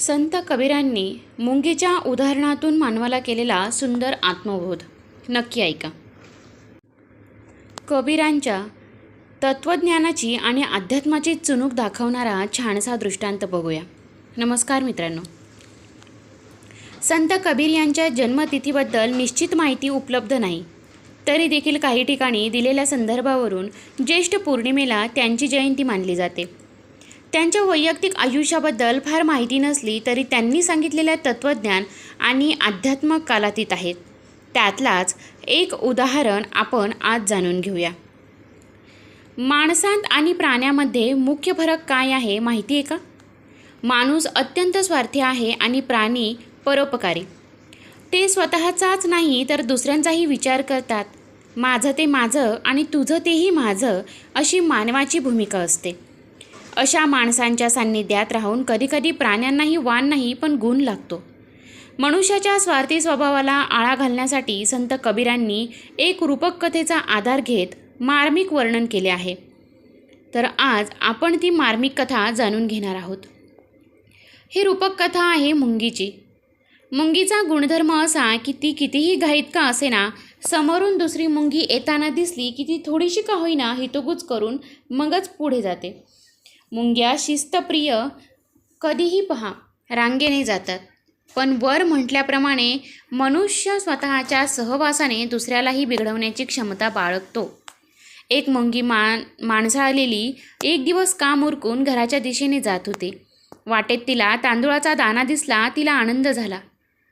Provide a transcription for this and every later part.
संत कबीरांनी मुंगीच्या उदाहरणातून मानवाला केलेला सुंदर आत्मबोध. नक्की ऐका. कबीरांच्या तत्त्वज्ञानाची आणि अध्यात्माची चुणूक दाखवणारा छानसा दृष्टांत बघूया. नमस्कार मित्रांनो. संत कबीर यांच्या जन्मतिथीबद्दल निश्चित माहिती उपलब्ध नाही. तरी देखील काही ठिकाणी दिलेल्या संदर्भावरून ज्येष्ठ पौर्णिमेला त्यांची जयंती मानली जाते. त्यांच्या वैयक्तिक आयुष्याबद्दल फार माहिती नसली तरी त्यांनी सांगितलेलं तत्त्वज्ञान आणि आध्यात्मक कालातीत आहेत. त्यातलाच एक उदाहरण आपण आज जाणून घेऊया. माणसांत आणि प्राण्यामध्ये मुख्य फरक काय आहे माहिती आहे का? माणूस अत्यंत स्वार्थी आहे आणि प्राणी परोपकारी. ते स्वतःचाच नाही तर दुसऱ्यांचाही विचार करतात. माझं ते माझं आणि तुझं तेही माझं अशी मानवाची भूमिका असते. अशा माणसांच्या सान्निध्यात राहून कधीकधी प्राण्यांनाही वाण नाही पण गुण लागतो. मनुष्याच्या स्वार्थी स्वभावाला आळा घालण्यासाठी संत कबीरांनी एक रूपक कथेचा आधार घेत मार्मिक वर्णन केले आहे. तर आज आपण ती मार्मिक कथा जाणून घेणार आहोत. ही रूपक कथा आहे मुंगीची. मुंगीचा गुणधर्म असा की ती कितीही घाईत का असेना समोरून दुसरी मुंगी येताना दिसली की ती थोडीशी का होईना हितगुज करून मगच पुढे जाते. मुंग्या शिस्तप्रिय कधीही पहा रांगेने जातात. पण वर म्हटल्याप्रमाणे मनुष्य स्वतःच्या सहवासाने दुसऱ्यालाही बिघडवण्याची क्षमता बाळगतो. एक मुंगी मान माणसाळलेली एक दिवस काम उरकून घराच्या दिशेने जात होती. वाटेत तिला तांदूळाचा दाना दिसला तिला आनंद झाला.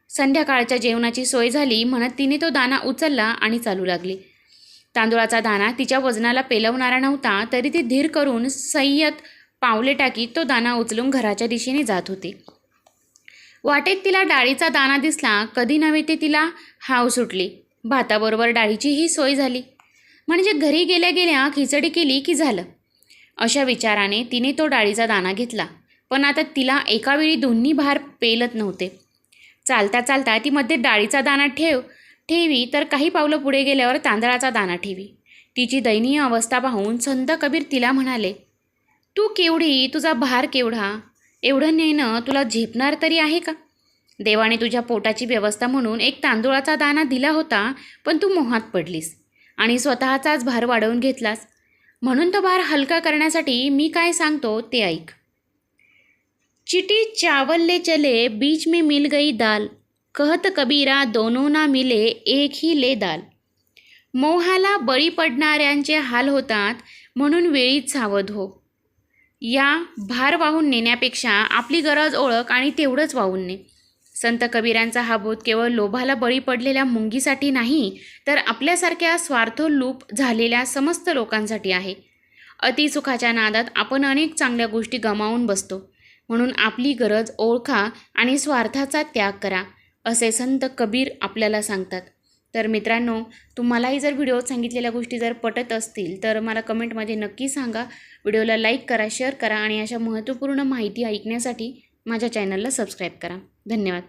संध्याकाळच्या जेवणाची सोय झाली म्हणत तिने तो दाना उचलला आणि चालू लागली. तांदूळाचा दाना तिच्या वजनाला पेलवणारा नव्हता तरी ती धीर करून संयत पावले टाकीत तो दाना उचलून घराच्या दिशेने जात होती. वाटेत तिला डाळीचा दाना दिसला कधी नव्हे ते तिला हाव सुटली. भाताबरोबर डाळीचीही सोय झाली. म्हणजे घरी गेल्या गेल्या खिचडी केली की झालं? अशा विचाराने तिने तो डाळीचा दाना घेतला. पण आता तिला एकावेळी दोन्ही भार पेलत नव्हते. चालता चालता ती मध्ये डाळीचा दाना ठेव ठेवी तर काही पावलं पुढे गेल्यावर तांदळाचा दाना ठेवी. तिची दयनीय अवस्था पाहून संत कबीर तिला म्हणाले तू केवढी तुझा भार केवढा? एवढं नेणं तुला झेपणार तरी आहे का? देवाने तुझ्या पोटाची व्यवस्था म्हणून एक तांदूळाचा दाना दिला होता पण तू मोहात पडलीस आणि स्वतःचाच भार वाढवून घेतलास. म्हणून तो भार हलका करण्यासाठी मी काय सांगतो ते ऐक. चिटी चावल्ले चले बीच में मिल गई दाल. कहत कबीरा दोनों ना मिले एक ही ले दाल. मोहाला बळी पडणाऱ्यांचे हाल होतात म्हणून वेळीच सावध हो. या भार वाहून नेण्यापेक्षा आपली गरज ओळख आणि तेवढंच वाहून ने. संत कबीरांचा हा बोध केवळ लोभाला बळी पडलेल्या मुंगीसाठी नाही तर आपल्यासारख्या स्वार्थोलूप झालेल्या समस्त लोकांसाठी आहे. अतिसुखाच्या नादात आपण अनेक चांगल्या गोष्टी गमावून बसतो. म्हणून आपली गरज ओळखा आणि स्वार्थाचा त्याग करा असे संत कबीर आपल्याला सांगतात. तर मित्रांनो तुम्हालाही जर व्हिडिओत सांगितलेल्या गोष्टी जर पटत असतील तर मला कमेंटमध्ये नक्की सांगा. व्हिडिओला लाईक करा शेअर करा आणि अशा महत्त्वपूर्ण माहिती ऐकण्यासाठी माझ्या चॅनलला सबस्क्राईब करा. धन्यवाद.